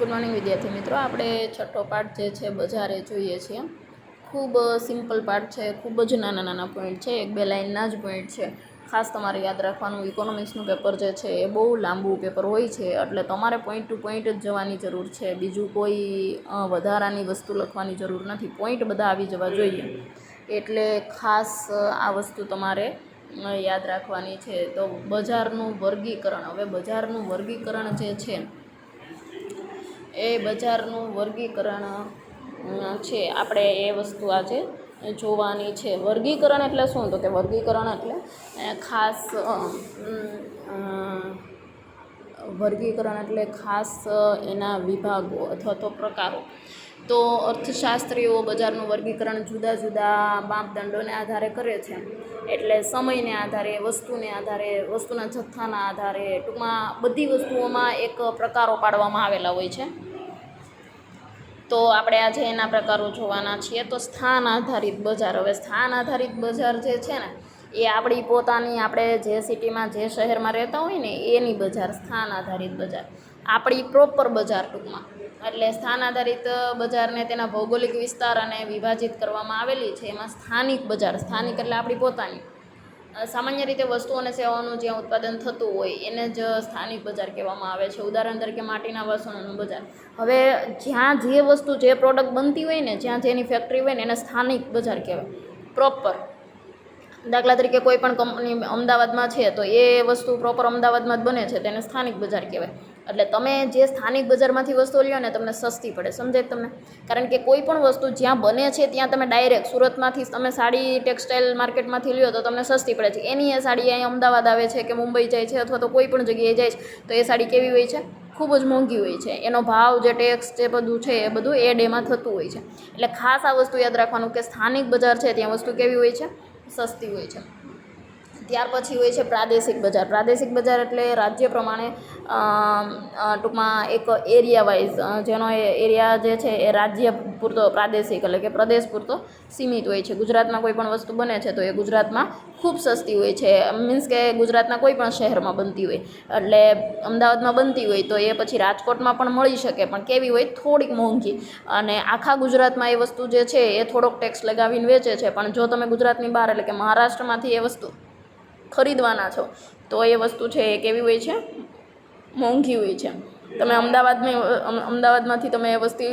Good morning વિદ્યાર્થી મિત્રો. આપણે છઠ્ઠો પાઠ જે છે, બજારે જોઈએ છીએ. ખૂબ સિમ્પલ પાઠ છે. ખૂબ જ નાના નાના પોઈન્ટ છે. એક બે લાઇનના જ પોઈન્ટ છે. ખાસ તમારે યાદ રાખવાનું ઇકોનોમિક્સનું પેપર જે છે, એ બહુ લાંબુ પેપર હોય છે. એટલે તમારે પોઈન્ટ ટુ પોઈન્ટ જ જવાની જરૂર છે. બીજું કોઈ વધારાની વસ્તુ લખવાની જરૂર નથી. પોઈન્ટ બધા આવી જવા જોઈએ. એટલે ખાસ આ વસ્તુ તમારે યાદ રાખવાની છે. તો બજારનું વર્ગીકરણ. હવે બજારનું વર્ગીકરણ જે છે એ બજારનું વર્ગીકરણ છે. આપણે એ વસ્તુ આજે જોવાની છે. વર્ગીકરણ એટલે શું? તો કે વર્ગીકરણ એટલે ખાસ વર્ગીકરણ એટલે ખાસ એના વિભાગો અથવા તો પ્રકારો. તો અર્થશાસ્ત્રીઓ બજારનું વર્ગીકરણ જુદા જુદા માપદંડોને આધારે કરે છે. એટલે સમયને આધારે, વસ્તુને આધારે, વસ્તુના જથ્થાના આધારે ટૂંકમાં બધી વસ્તુઓમાં એક પ્રકારો પાડવામાં આવેલા હોય છે. તો આપણે આજે એના પ્રકારો જોવાના છીએ. તો સ્થાન આધારિત બજાર. હવે સ્થાન આધારિત બજાર જે છે ને, એ આપણી પોતાની આપણે જે સિટીમાં, જે શહેરમાં રહેતા હોય ને, એની બજાર, સ્થાન આધારિત બજાર. આપણી પ્રોપર બજાર ટૂંકમાં. એટલે સ્થાન આધારિત બજારને તેના ભૌગોલિક વિસ્તાર અને વિભાજિત કરવામાં આવેલી છે. એમાં સ્થાનિક બજાર, સ્થાનિક એટલે આપણી પોતાની. સામાન્ય રીતે વસ્તુ અને સેવાઓનું જ્યાં ઉત્પાદન થતું હોય, એને જ સ્થાનિક બજાર કહેવામાં આવે છે. ઉદાહરણ તરીકે માટીના વાસણોનું બજાર. હવે જ્યાં જે વસ્તુ, જે પ્રોડક્ટ બનતી હોય ને, જ્યાં જેની ફેક્ટરી હોય ને, એને સ્થાનિક બજાર કહેવાય. પ્રોપર દાખલા તરીકે કોઈ પણ કંપની અમદાવાદમાં છે, તો એ વસ્તુ પ્રોપર અમદાવાદમાં જ બને છે, તેને સ્થાનિક બજાર કહેવાય. એટલે તમે જે સ્થાનિક બજારમાંથી વસ્તુ લ્યો ને તમને સસ્તી પડે, સમજાય તમને? કારણ કે કોઈ પણ વસ્તુ જ્યાં બને છે ત્યાં તમે ડાયરેક્ટ સુરતમાંથી તમે સાડી ટેક્સટાઇલ માર્કેટમાંથી લ્યો તો તમને સસ્તી પડે છે. એની એ સાડી અહીં અમદાવાદ આવે છે કે મુંબઈ જાય છે અથવા તો કોઈ પણ જગ્યાએ જાય છે, તો એ સાડી કેવી હોય છે? ખૂબ જ મોંઘી હોય છે. એનો ભાવ જે ટેક્સ જે બધું છે એ બધું એ ડેમાં થતું હોય છે. એટલે ખાસ આ વસ્તુ યાદ રાખવાનું કે સ્થાનિક બજાર છે ત્યાં વસ્તુ કેવી હોય છે? સસ્તી હોય છે. ત્યાર પછી હોય છે પ્રાદેશિક બજાર. પ્રાદેશિક બજાર એટલે રાજ્ય પ્રમાણે ટૂંકમાં એક એરિયા વાઇઝ જેનો એ એરિયા જે છે એ રાજ્ય પૂરતો પ્રાદેશિક એટલે કે પ્રદેશ પૂરતો સીમિત હોય છે. ગુજરાતમાં કોઈ પણ વસ્તુ બને છે તો એ ગુજરાતમાં ખૂબ સસ્તી હોય છે. મીન્સ કે ગુજરાતના કોઈ પણ શહેરમાં બનતી હોય, એટલે અમદાવાદમાં બનતી હોય તો એ પછી રાજકોટમાં પણ મળી શકે, પણ કેવી હોય થોડીક મોંઘી. અને આખા ગુજરાતમાં એ વસ્તુ જે છે એ થોડોક ટેક્સ લગાવીને વેચે છે. પણ જો તમે ગુજરાતની બહાર એટલે કે મહારાષ્ટ્રમાંથી એ વસ્તુ ખરીદવાના છો. તો એ વસ્તુ છે એ કેવી હોય છે? મોંઘી હોય છે. તમે અમદાવાદમાં અમદાવાદમાંથી તમે એ વસ્તુ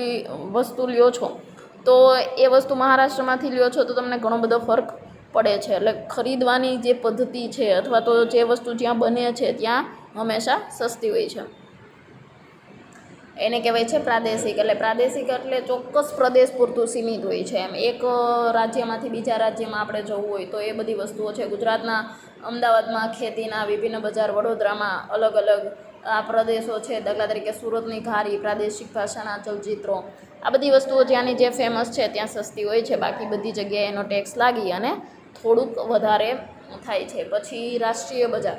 વસ્તુ લ્યો છો, તો એ વસ્તુ મહારાષ્ટ્રમાંથી લ્યો છો, તો તમને ઘણો બધો ફરક પડે છે. એટલે ખરીદવાની જે પદ્ધતિ છે, અથવા તો જે વસ્તુ જ્યાં બને છે, ત્યાં હંમેશા સસ્તી હોય છે. એને કહેવાય છે પ્રાદેશિક. એટલે પ્રાદેશિક એટલે ચોક્કસ પ્રદેશ પૂરતું સીમિત હોય છે એમ. એક રાજ્યમાંથી બીજા રાજ્યમાં આપણે જવું હોય તો એ બધી વસ્તુઓ છે. ગુજરાતના અમદાવાદમાં ખેતીના વિભિન્ન બજાર, વડોદરામાં અલગ અલગ આ પ્રદેશો છે. દાખલા તરીકે સુરતની ઘારી પ્રાદેશિક ભાષાના ચલચિત્રો. આ બધી વસ્તુઓ જ્યાંની જે ફેમસ છે ત્યાં સસ્તી હોય છે. બાકી બધી જગ્યાએ એનો ટેક્સ લાગી અને થોડુંક વધારે થાય છે. પછી રાષ્ટ્રીય બજાર.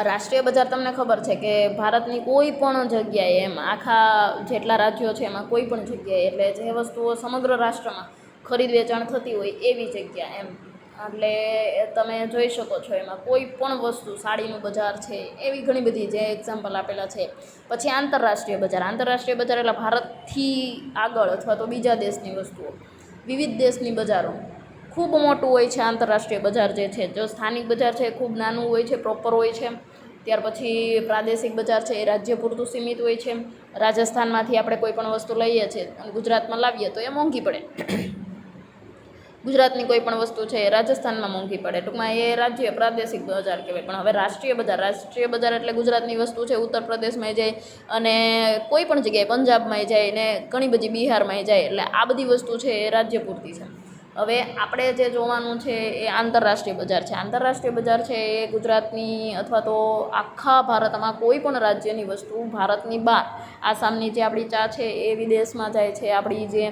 રાષ્ટ્રીય બજાર તમને ખબર છે કે ભારતની કોઈ પણ જગ્યાએ એમ આખા જેટલા રાજ્યો છે એમાં કોઈ પણ જગ્યાએ એટલે જે વસ્તુઓ સમગ્ર રાષ્ટ્રમાં ખરીદ વેચાણ થતી હોય એવી જગ્યા એમ. એટલે તમે જોઈ શકો છો એમાં કોઈ પણ વસ્તુ સાડીનું બજાર છે એવી ઘણી બધી જે એક્ઝામ્પલ આપેલા છે. પછી આંતરરાષ્ટ્રીય બજાર. આંતરરાષ્ટ્રીય બજાર એટલે ભારતથી આગળ અથવા તો બીજા દેશની વસ્તુઓ. વિવિધ દેશની બજારો. ખૂબ મોટું હોય છે આંતરરાષ્ટ્રીય બજાર જે છે, જો સ્થાનિક બજાર છે એ ખૂબ નાનું હોય છે પ્રોપર હોય છે. ત્યાર પછી પ્રાદેશિક બજાર છે એ રાજ્ય પૂરતું સીમિત હોય છે. રાજસ્થાનમાંથી આપણે કોઈ પણ વસ્તુ લઈએ છીએ અને ગુજરાતમાં લાવીએ તો એ મોંઘી પડે. ગુજરાતની કોઈ પણ વસ્તુ છે એ રાજસ્થાનમાં મોંઘી પડે. ટૂંકમાં એ રાજ્ય, પ્રાદેશિક બજાર કહેવાય. પણ હવે રાષ્ટ્રીય બજાર રાષ્ટ્રીય બજાર એટલે ગુજરાતની વસ્તુ છે, ઉત્તર પ્રદેશમાં જાય અને કોઈ પણ જગ્યાએ પંજાબમાં જાય ને ઘણી બધી બિહારમાં જાય. એટલે આ બધી વસ્તુ છે એ રાજ્ય પૂરતી છે. હવે આપણે જે જોવાનું છે એ આંતરરાષ્ટ્રીય બજાર છે. આંતરરાષ્ટ્રીય બજાર છે એ ગુજરાતની અથવા તો આખા ભારતમાં કોઈ પણ રાજ્યની વસ્તુ ભારતની બહાર. આસામની જે આપણી ચા છે એ વિદેશમાં જાય છે. આપણી જે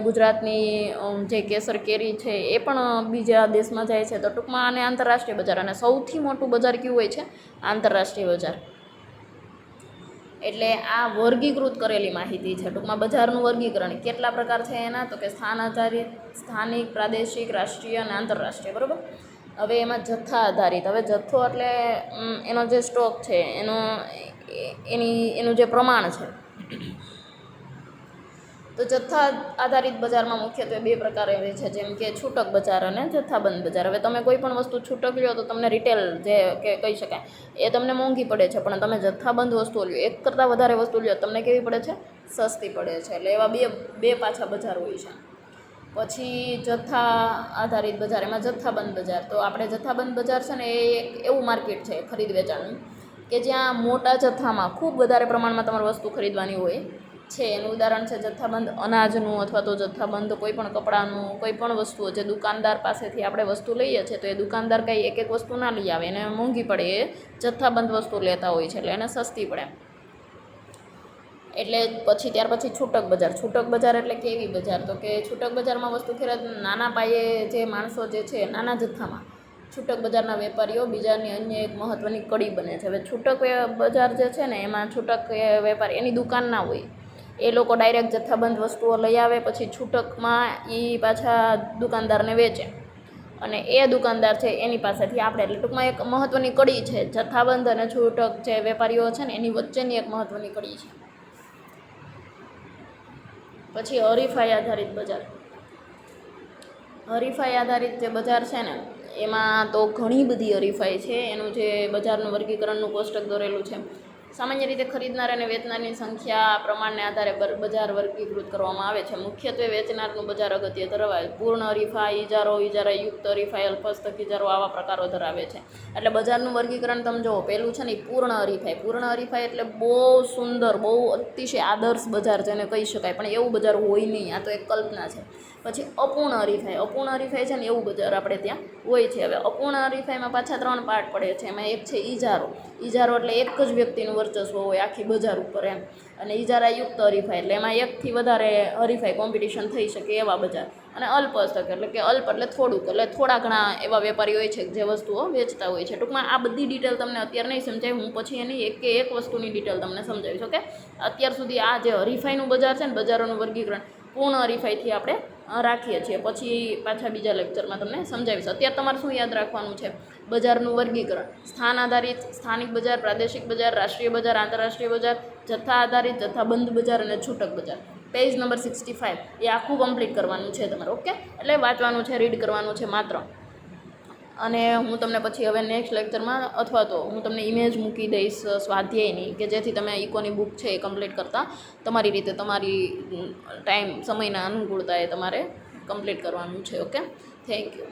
ગુજરાતની જે કેસર કેરી છે એ પણ બીજા દેશમાં જાય છે. તો ટૂંકમાં આને આંતરરાષ્ટ્રીય બજાર અને સૌથી મોટું બજાર કયું હોય છે? આંતરરાષ્ટ્રીય બજાર. એટલે આ વર્ગીકૃત કરેલી માહિતી છે. ટૂંકમાં બજારનું વર્ગીકરણ કેટલા પ્રકાર છે એના? તો કે સ્થાન આધારિત, સ્થાનિક, પ્રાદેશિક, રાષ્ટ્રીય અને આંતરરાષ્ટ્રીય, બરાબર? હવે એમાં જથ્થા આધારિત. હવે જથ્થો એટલે એનો જે સ્ટોક છે, એનો એની, એનું જે પ્રમાણ છે. તો જથ્થા આધારિત બજારમાં મુખ્યત્વે બે પ્રકાર આવે છે, જેમ કે છૂટક બજાર અને જથ્થાબંધ બજાર. હવે તમે કોઈ પણ વસ્તુ છૂટક લ્યો તો તમને રિટેલ જે કે કહી શકાય, એ તમને મોંઘી પડે છે, પણ તમે જથ્થાબંધ વસ્તુઓ લ્યો, એક કરતાં વધારે વસ્તુ લ્યો તમને કેવી પડે છે? સસ્તી પડે છે. એટલે એવા બે બે પાછા બજાર હોય છે. પછી જથ્થા આધારિત બજાર, એમાં જથ્થાબંધ બજાર. તો આપણે જથ્થાબંધ બજાર છે ને એ એક એવું માર્કેટ છે ખરીદ વેચાણનું, કે જ્યાં મોટા જથ્થામાં ખૂબ વધારે પ્રમાણમાં તમારે વસ્તુ ખરીદવાની હોય છે, એનું ઉદાહરણ છે જથ્થાબંધ અનાજનું અથવા તો જથ્થાબંધ કોઈ પણ કપડાનું કોઈ પણ વસ્તુઓ જે દુકાનદાર પાસેથી આપણે વસ્તુ લઈએ છીએ, તો એ દુકાનદાર કંઈ એક એક વસ્તુ ના લઈ આવે, એને મોંઘી પડે, એ જથ્થાબંધ વસ્તુ લેતા હોય છે, એટલે એને સસ્તી પડે. એટલે પછી ત્યાર પછી છૂટક બજાર છૂટક બજાર એટલે કેવી બજાર, તો કે છૂટક બજારમાં વસ્તુ ખેરાત નાના પાયે જે માણસો જે છે, નાના જથ્થામાં, છૂટક બજારના વેપારીઓ બીજાની અન્ય એક મહત્ત્વની કડી બને છે. હવે છૂટક બજાર જે છે ને, એમાં છૂટક વેપારી એની દુકાન ના હોય. એ લોકો ડાયરેક્ટ જથ્થાબંધ વસ્તુઓ લઈ આવે, પછી છૂટકમાં એ પાછા દુકાનદારને વેચે. અને એ દુકાનદાર છે, એની પાસેથી આપણે, એટલે ટૂંકમાં એક મહત્ત્વની કડી છે, જથ્થાબંધ અને છૂટક જે વેપારીઓ છે ને, એની વચ્ચેની એક મહત્ત્વની કડી છે. પછી હરીફાઈ આધારિત બજાર. હરીફાઈ આધારિત જે બજાર છે ને, એમાં તો ઘણી બધી હરીફાઈ છે, એનું જે બજારનું વર્ગીકરણનું કોષ્ટક દોરેલું છે. સામાન્ય રીતે ખરીદનાર અને વેચનારની સંખ્યા પ્રમાણને આધારે બજાર વર્ગીકૃત કરવામાં આવે છે. મુખ્યત્વે વેચનારનું બજાર અગત્ય ધરાવે પૂર્ણ હરીફાઈ ઇજારો યુક્ત હરીફાઈ અલ્પસ્તક ઇજારો આવા પ્રકારો ધરાવે છે. એટલે બજારનું વર્ગીકરણ તમે જુઓ પહેલું છે ને પૂર્ણ હરીફાઈ પૂર્ણ હરીફાઈ એટલે બહુ સુંદર, બહુ અતિશય આદર્શ બજાર જેને કહી શકાય. પણ એવું બજાર હોય નહીં. આ તો એક કલ્પના છે. પછી અપૂર્ણ હરીફાઈ. અપૂર્ણ હરીફાઈ છે ને એવું બજાર આપણે ત્યાં હોય છે. હવે અપૂર્ણ હરીફાઈમાં પાછા ત્રણ પાર્ટ પડે છે. એમાં એક છે ઈજારો. ઈજારો એટલે એક જ વ્યક્તિનું વર્ચસ્વ હોય આખી બજાર ઉપર એમ. અને ઇજારા યુક્ત હરીફાઈ. એટલે એમાં એકથી વધારે હરીફાઈ કોમ્પિટિશન થઈ શકે એવા બજાર. અને અલ્પ હસ્તક એટલે કે અલ્પ એટલે થોડુંક. એટલે થોડા ઘણા એવા વેપારી હોય છે જે વસ્તુઓ વેચતા હોય છે. ટૂંકમાં આ બધી ડિટેલ તમને અત્યારે નહીં સમજાય. હું પછી એની એક કે એક વસ્તુની ડિટેલ તમને સમજાવીશ, ઓકે? અત્યાર સુધી આ જે હરીફાઈનું બજાર છે ને, બજારોનું વર્ગીકરણ, પૂર્ણ હરીફાઈથી આપણે રાખીએ છીએ. પછી પાછા બીજા લેક્ચરમાં તમને સમજાવીશ. અત્યારે તમારે શું યાદ રાખવાનું છે? બજારનું વર્ગીકરણ. સ્થાન આધારિત સ્થાનિક બજાર, પ્રાદેશિક બજાર, રાષ્ટ્રીય બજાર, આંતરરાષ્ટ્રીય બજાર, જથ્થા આધારિત જથ્થાબંધ બજાર અને છૂટક બજાર. પેજ નંબર સિક્સટી ફાઇવ એ આખું કમ્પ્લીટ કરવાનું છે તમારે ઓકે એટલે વાંચવાનું છે રીડ કરવાનું છે, માત્ર. અને હું તમને પછી હવે નેક્સ્ટ લેક્ચરમાં અથવા તો હું તમને ઇમેજ મૂકી દઈશ સ્વાધ્યાયની, કે જેથી તમે ઇકોની બુક છે એ કમ્પ્લીટ કરતાં તમારી રીતે તમારી ટાઈમ સમયના અનુકૂળતાએ તમારે કમ્પ્લીટ કરવાનું છે ઓકે થેન્ક યુ